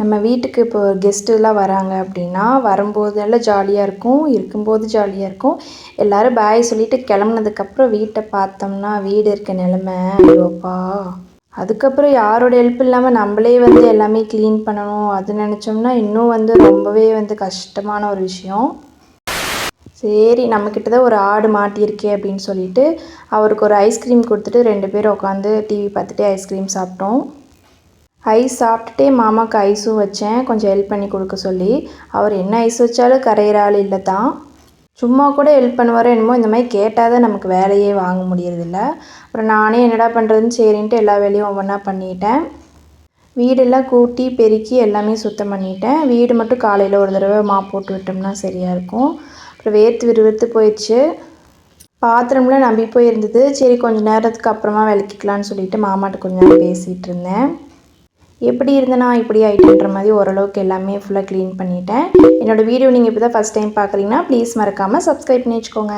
நம்ம வீட்டுக்கு இப்போ கெஸ்ட்டுலாம் வராங்க அப்படின்னா வரும்போதெல்லாம் ஜாலியாக இருக்கும் இருக்கும்போது ஜாலியாக இருக்கும். எல்லோரும் பாய் சொல்லிட்டு கிளம்புனதுக்கப்புறம் வீட்டை பார்த்தோம்னா வீடு இருக்க நிலமை ஐயோப்பா. அதுக்கப்புறம் யாரோட ஹெல்ப் இல்லாமல் நம்மளே வந்து எல்லாமே க்ளீன் பண்ணணும் அது நினச்சோம்னா இன்னும் வந்து ரொம்பவே வந்து கஷ்டமான ஒரு விஷயம். சரி நம்மக்கிட்ட தான் ஒரு ஆடு மாட்டியிருக்கே அப்படின்னு சொல்லிட்டு அவருக்கு ஒரு ஐஸ்கிரீம் கொடுத்துட்டு ரெண்டு பேரும் உட்காந்து டிவி பார்த்துட்டே ஐஸ்கிரீம் சாப்பிட்டோம். ஐஸ் சாப்பிட்டுட்டே மாமாவுக்கு ஐஸும் வச்சேன். கொஞ்சம் ஹெல்ப் பண்ணி கொடுக்க சொல்லி. அவர் என்ன ஐஸ் வச்சாலும் கரையிற ஆள் இல்லை தான் சும்மா கூட ஹெல்ப் பண்ணுவாரோ என்னமோ இந்த மாதிரி கேட்டால் தான் நமக்கு வேலையே வாங்க முடியறதில்ல. அப்புறம் நானே என்னடா பண்ணுறதுன்னு சரின்ட்டு எல்லா வேலையும் ஒவ்வொன்றா பண்ணிட்டேன். வீடெல்லாம் கூட்டி பெருக்கி எல்லாமே சுத்தம் பண்ணிட்டேன். வீடு மட்டும் காலையில் ஒரு தடவை மா போட்டு விட்டோம்னா சரியாக இருக்கும். அப்புறம் வேர்த்து விறுவிறுத்து போயிடுச்சு. பாத்திரம்லாம் நம்பி போயிருந்தது. சரி கொஞ்சம் நேரத்துக்கு அப்புறமா விளக்கிக்கலான்னு சொல்லிட்டு மாமாட்ட கொஞ்ச நேரம் பேசிகிட்டு இருந்தேன். எப்படி இருந்தனா இப்படி ஆகிட்டுன்ற மாதிரி ஓரளவுக்கு எல்லாமே ஃபுல்லாக க்ளீன் பண்ணிட்டேன். என்னோடய வீடியோ நீங்கள் இப்போ தான் ஃபஸ்ட் டைம் பார்க்குறீங்கன்னா ப்ளீஸ் மறக்காமல் சப்ஸ்கிரைப் பண்ணி வச்சுக்கோங்க.